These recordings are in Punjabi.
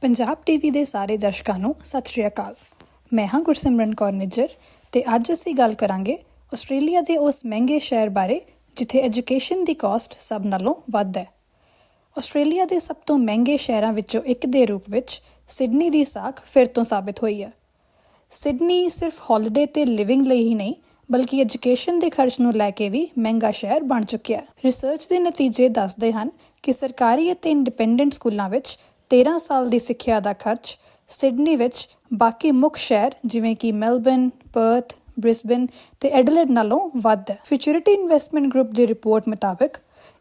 ਪੰਜਾਬ ਟੀਵੀ ਦੇ ਸਾਰੇ ਦਰਸ਼ਕਾਂ ਨੂੰ ਸਤਿ ਸ਼੍ਰੀ ਅਕਾਲ। ਮੈਂ ਹਾਂ ਗੁਰਸਿਮਰਨ ਕੌਰ ਨਿੱਜਰ ਤੇ ਅੱਜ ਅਸੀਂ ਗੱਲ ਕਰਾਂਗੇ ਆਸਟ੍ਰੇਲੀਆ ਦੇ ਉਸ ਮਹਿੰਗੇ ਸ਼ਹਿਰ ਬਾਰੇ, ਜਿੱਥੇ ਐਜੂਕੇਸ਼ਨ ਦੀ ਕਾਸਟ ਸਭ ਨਾਲੋਂ ਵੱਧ ਹੈ। ਆਸਟ੍ਰੇਲੀਆ ਦੇ ਸਭ ਤੋਂ ਮਹਿੰਗੇ ਸ਼ਹਿਰਾਂ ਵਿੱਚੋਂ ਇੱਕ ਦੇ ਰੂਪ ਵਿੱਚ ਸਿਡਨੀ ਦੀ ਸਾਖ ਫਿਰ ਤੋਂ ਸਾਬਿਤ ਹੋਈ ਹੈ। ਸਿਡਨੀ ਸਿਰਫ ਹੌਲੀਡੇ ਤੇ ਲਿਵਿੰਗ ਲਈ ਹੀ ਨਹੀਂ, ਬਲਕਿ ਐਜੂਕੇਸ਼ਨ ਦੇ ਖਰਚ ਨੂੰ ਲੈ ਕੇ ਵੀ ਮਹਿੰਗਾ ਸ਼ਹਿਰ ਬਣ ਚੁੱਕਿਆ ਹੈ। ਰਿਸਰਚ ਦੇ ਨਤੀਜੇ ਦੱਸਦੇ ਹਨ ਕਿ ਸਰਕਾਰੀ ਅਤੇ ਇੰਡੀਪੈਂਡੈਂਟ ਸਕੂਲਾਂ ਵਿੱਚ 13 ਸਾਲ ਦੀ ਸਿੱਖਿਆ ਦਾ ਖਰਚ ਸਿਡਨੀ ਵਿੱਚ ਬਾਕੀ ਮੁੱਖ ਸ਼ਹਿਰ ਜਿਵੇਂ ਕਿ ਮੈਲਬਨ, ਪਰਥ, ਬ੍ਰਿਸਬਨ ਤੇ ਐਡਲੇਡ ਨਾਲੋਂ ਵੱਧ ਹੈ। ਫਿਊਚਰਿਟੀ ਇਨਵੈਸਟਮੈਂਟ ਗਰੁੱਪ ਦੀ ਰਿਪੋਰਟ ਮੁਤਾਬਕ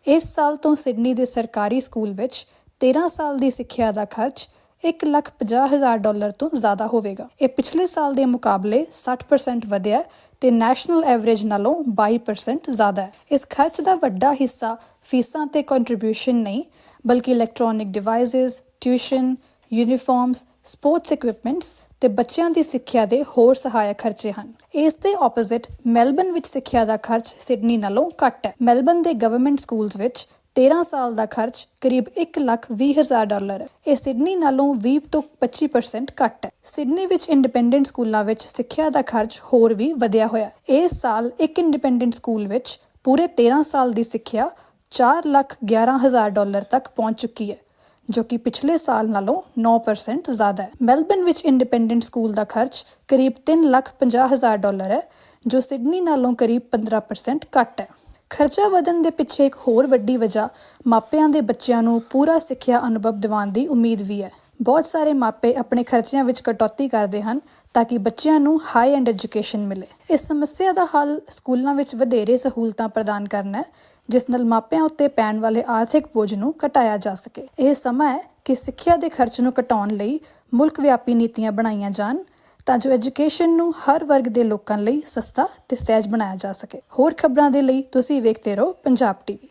ਇਸ ਸਾਲ ਤੋਂ ਸਿਡਨੀ ਦੇ ਸਰਕਾਰੀ ਸਕੂਲ ਵਿੱਚ 13 ਸਾਲ ਦੀ ਸਿੱਖਿਆ ਦਾ ਖਰਚ 1,50,000 ਡਾਲਰ ਤੋਂ ਜ਼ਿਆਦਾ ਹੋਵੇਗਾ। ਇਹ ਪਿਛਲੇ ਸਾਲ ਦੇ ਮੁਕਾਬਲੇ 60% ਵਧਿਆ ਹੈ ਤੇ ਨੈਸ਼ਨਲ ਐਵਰੇਜ ਨਾਲੋਂ 22% ਜ਼ਿਆਦਾ ਹੈ। ਇਸ ਖਰਚ ਦਾ ਵੱਡਾ ਹਿੱਸਾ ਫੀਸਾਂ ਤੇ ਕੰਟਰੀਬਿਊਸ਼ਨ ਨਹੀਂ ਬਲਕਿ electronic devices tuition uniforms sports equipments ਤੇ ਬੱਚਿਆਂ ਦੀ ਸਿੱਖਿਆ ਦੇ ਹੋਰ ਸਹਾਇਕ ਖਰਚੇ ਹਨ। ਇਸ ਦੇ ਆਪੋਜ਼ਿਟ ਮੈਲਬਨ ਵਿੱਚ ਸਿੱਖਿਆ ਦਾ ਖਰਚ ਸਿਡਨੀ ਨਾਲੋਂ ਘੱਟ ਹੈ। ਮੈਲਬਨ ਦੇ ਗਵਰਨਮੈਂਟ ਸਕੂਲਸ ਵਿੱਚ 13 ਸਾਲ ਦਾ ਖਰਚ ਕਰੀਬ 1,20,000 ਡਾਲਰ ਹੈ। ਇਹ ਸਿਡਨੀ ਨਾਲੋਂ 20 ਤੋਂ 25% ਘੱਟ ਹੈ। ਸਿਡਨੀ ਵਿੱਚ ਇੰਡੀਪੈਂਡੈਂਟ ਸਕੂਲਾਂ ਵਿੱਚ ਸਿੱਖਿਆ ਦਾ ਖਰਚ ਹੋਰ ਵੀ ਵਧਿਆ ਹੋਇਆ ਇਸ ਸਾਲ ਇੱਕ ਇੰਡੀਪੈਂਡੈਂਟ ਸਕੂਲ ਵਿੱਚ ਪੂਰੇ 13 ਸਾਲ ਦੀ ਸਿੱਖਿਆ 4,11,000 ਡਾਲਰ ਤੱਕ ਪਹੁੰਚ ਚੁੱਕੀ ਹੈ। ਜੋ ਕਿ ਪਿਛਲੇ ਸਾਲ ਨਾਲੋਂ 9% ਜ਼ਿਆਦਾ ਹੈ। ਮੈਲਬਨ ਵਿੱਚ ਇੰਡੀਪੈਂਡੈਂਟ ਸਕੂਲ ਦਾ ਖਰਚ ਕਰੀਬ 3,50,000 ਡਾਲਰ ਹੈ ਜੋ ਸਿਡਨੀ ਨਾਲੋਂ ਕਰੀਬ 15% ਘੱਟ ਹੈ। ਖਰਚਾ ਵਧਣ ਦੇ ਪਿੱਛੇ ਇੱਕ ਹੋਰ ਵੱਡੀ ਵਜ੍ਹਾ ਮਾਪਿਆਂ ਦੇ ਬੱਚਿਆਂ ਨੂੰ ਪੂਰਾ ਸਿੱਖਿਆ ਅਨੁਭਵ ਦਿਵਾਉਣ ਦੀ ਉਮੀਦ ਵੀ ਹੈ। ਬਹੁਤ ਸਾਰੇ ਮਾਪੇ ਆਪਣੇ ਖਰਚਿਆਂ ਵਿੱਚ ਕਟੌਤੀ ਕਰਦੇ ਹਨ ਤਾਂ ਕਿ ਬੱਚਿਆਂ ਨੂੰ ਹਾਈ ਐਂਡ ਐਜੂਕੇਸ਼ਨ ਮਿਲੇ। ਇਸ ਸਮੱਸਿਆ ਦਾ ਹੱਲ ਸਕੂਲਾਂ ਵਿੱਚ ਵਧੇਰੇ ਸਹੂਲਤਾਂ ਪ੍ਰਦਾਨ ਕਰਨਾ ਹੈ, ਜਿਸ ਨਾਲ ਮਾਪਿਆਂ ਉੱਤੇ ਪੈਣ ਵਾਲੇ ਆਰਥਿਕ ਬੋਝ ਨੂੰ ਘਟਾਇਆ ਜਾ ਸਕੇ। ਇਹ ਸਮਾਂ ਹੈ ਕਿ ਸਿੱਖਿਆ ਦੇ ਖਰਚ ਨੂੰ ਘਟਾਉਣ ਲਈ ਮੁਲਕ ਵਿਆਪੀ ਨੀਤੀਆਂ ਬਣਾਈਆਂ ਜਾਣ ਤਾਂ ਜੋ ਐਜੂਕੇਸ਼ਨ ਨੂੰ ਹਰ ਵਰਗ ਦੇ ਲੋਕਾਂ ਲਈ ਸਸਤਾ ਤੇ ਸਹਿਜ ਬਣਾਇਆ ਜਾ ਸਕੇ। ਹੋਰ ਖਬਰਾਂ ਦੇ ਲਈ ਤੁਸੀਂ ਵੇਖਦੇ ਰਹੋ ਪੰਜਾਬ ਟੀਵੀ